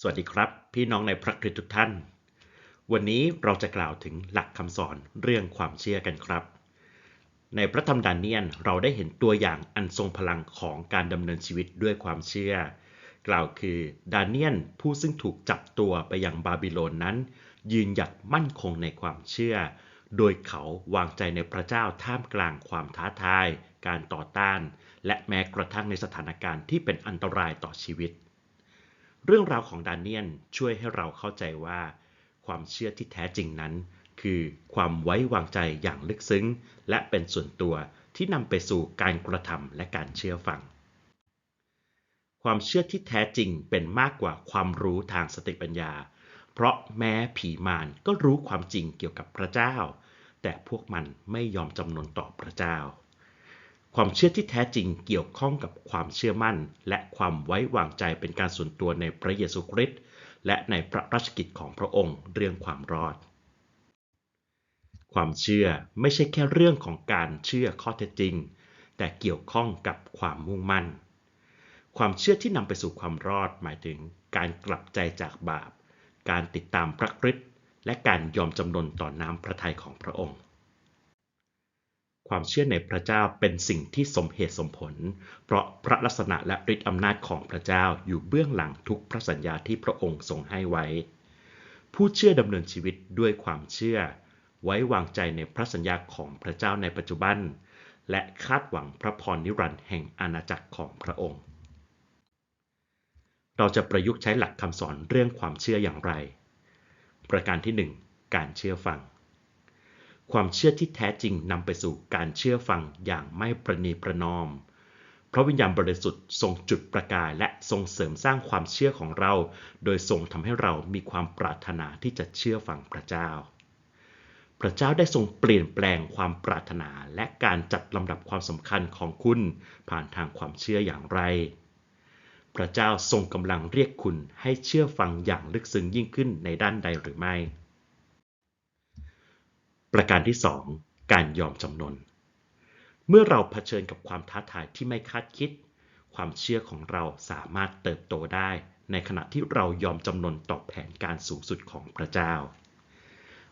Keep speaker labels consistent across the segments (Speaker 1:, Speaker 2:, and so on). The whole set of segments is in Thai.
Speaker 1: สวัสดีครับ พี่น้องในพระคริสต์ทุกท่าน วันนี้เราจะกล่าวถึงหลักคำสอนเรื่องความเชื่อกันครับ ในพระธรรมดาเนียนเราได้เห็นตัวอย่างอันทรงพลังของการดำเนินชีวิตด้วยความเชื่อ กล่าวคือดาเนียนผู้ซึ่งถูกจับตัวไปยังบาบิโลนนั้น ยืนหยัดมั่นคงในความเชื่อ โดยเขาวางใจในพระเจ้าท่ามกลางความท้าทาย การต่อต้าน และแม้กระทั่งในสถานการณ์ที่เป็นอันตรายต่อชีวิต เรื่องราวของดาเนียนช่วยให้เราเข้าใจว่า ความเชื่อที่แท้จริงนั้น คือความไว้วางใจอย่างลึกซึ้ง และเป็นส่วนตัวที่นำไปสู่การกระทำและการเชื่อฟัง ความเชื่อที่แท้จริงเป็นมากกว่าความรู้ทางสติปัญญา เพราะแม้ผีมารก็รู้ความจริงเกี่ยวกับพระเจ้า แต่พวกมันไม่ยอมจำนนต่อพระเจ้า ความเชื่อที่แท้จริงเกี่ยวข้องกับความเชื่อมั่น และความไว้วางใจเป็นการส่วนตัวในพระเยซูคริสต์และในพระราชกิจของพระองค์เรื่องความรอด ความเชื่อไม่ใช่แค่เรื่องของการเชื่อข้อเท็จจริง แต่เกี่ยวข้องกับความมุ่งมั่น ความเชื่อที่นำไปสู่ความรอดหมายถึงการกลับใจจากบาป การติดตามพระคริสต์และการยอมจำนนต่อน้ำพระทัยของพระองค์ ความเชื่อในพระเจ้าเป็นสิ่งที่สมเหตุสมผล เพราะพระลักษณะและฤทธิอำนาจของพระเจ้าอยู่เบื้องหลังทุกพระสัญญาที่พระองค์ทรงให้ไว้ ผู้เชื่อดำเนินชีวิตด้วยความเชื่อ ไว้วางใจในพระสัญญาของพระเจ้าในปัจจุบัน และคาดหวังพระพรนิรันดร์แห่งอาณาจักรของพระองค์ เราจะประยุกต์ใช้หลักคำสอนเรื่องความเชื่ออย่างไร ประการที่ 1 การเชื่อฟัง ความเชื่อที่แท้จริงนำไปสู่การเชื่อฟังอย่างไม่ประนีประนอม พระวิญญาณบริสุทธิ์ทรงจุดประกายและทรงเสริมสร้างความเชื่อของเรา โดยทรงทำให้เรามีความปรารถนาที่จะเชื่อฟังพระเจ้า พระเจ้าได้ทรงเปลี่ยนแปลงความปรารถนาและการจัดลำดับความสำคัญของคุณผ่านทางความเชื่ออย่างไร พระเจ้าทรงกำลังเรียกคุณให้เชื่อฟังอย่างลึกซึ้งยิ่งขึ้นในด้านใดหรือไม่ ประการที่ 2 การยอมจำนน เมื่อเราเผชิญกับความท้าทายที่ไม่คาดคิด ความเชื่อของเราสามารถเติบโตได้ ในขณะที่เรายอมจำนนต่อแผนการสูงสุดของพระเจ้า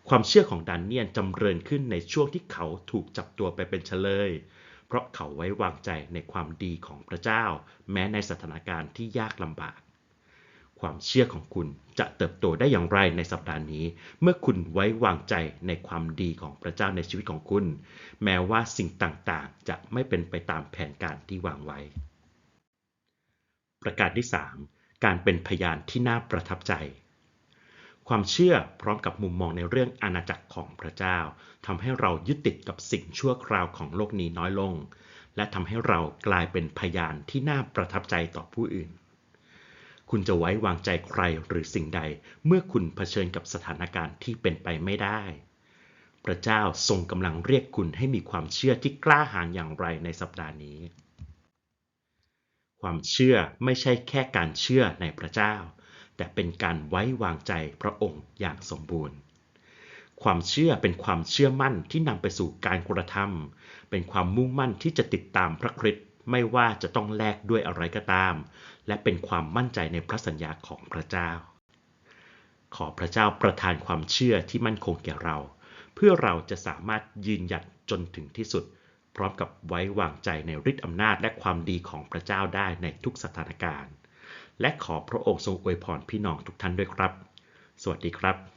Speaker 1: ความเชื่อของดานเนียนจำเริญขึ้นในช่วงที่เขาถูกจับตัวไปเป็นเฉลย เพราะเขาไว้วางใจในความดีของพระเจ้า แม้ในสถานการณ์ที่ยากลำบาก ความเชื่อของคุณจะเติบโตได้อย่างไรในสัปดาห์นี้ เมื่อคุณไว้วางใจในความดีของพระเจ้าในชีวิตของคุณ แม้ว่าสิ่งต่างๆ จะไม่เป็นไปตามแผนการที่วางไว้ ประการที่ 3 การเป็นพยานที่น่าประทับใจ ความเชื่อพร้อมกับมุมมองในเรื่องอาณาจักรของพระเจ้าทำให้เรายึดติดกับสิ่งชั่วคราวของโลกนี้น้อยลง และทำให้เรากลายเป็นพยานที่น่าประทับใจต่อผู้อื่น คุณจะไว้วางใจใครหรือสิ่งใด เมื่อคุณเผชิญกับสถานการณ์ที่เป็นไปไม่ได้ พระเจ้าทรงกำลังเรียกคุณให้มีความเชื่อที่กล้าหาญอย่างไรในสัปดาห์นี้ ความเชื่อไม่ใช่แค่การเชื่อในพระเจ้า แต่เป็นการไว้วางใจพระองค์อย่างสมบูรณ์ความเชื่อเป็นความเชื่อมั่นที่นำไปสู่การกระทำเป็นความมุ่งมั่นที่จะติดตามพระคริสต์ ไม่ว่าจะต้องแลกด้วยอะไรก็ตาม และเป็นความมั่นใจในพระสัญญาของพระเจ้า ขอพระเจ้าประทานความเชื่อที่มั่นคงแก่เรา เพื่อเราจะสามารถยืนหยัดจนถึงที่สุด พร้อมกับไว้วางใจในฤทธิอำนาจและความดีของพระเจ้าได้ในทุกสถานการณ์ และขอพระองค์ทรงอวยพรพี่น้องทุกท่านด้วยครับ สวัสดีครับ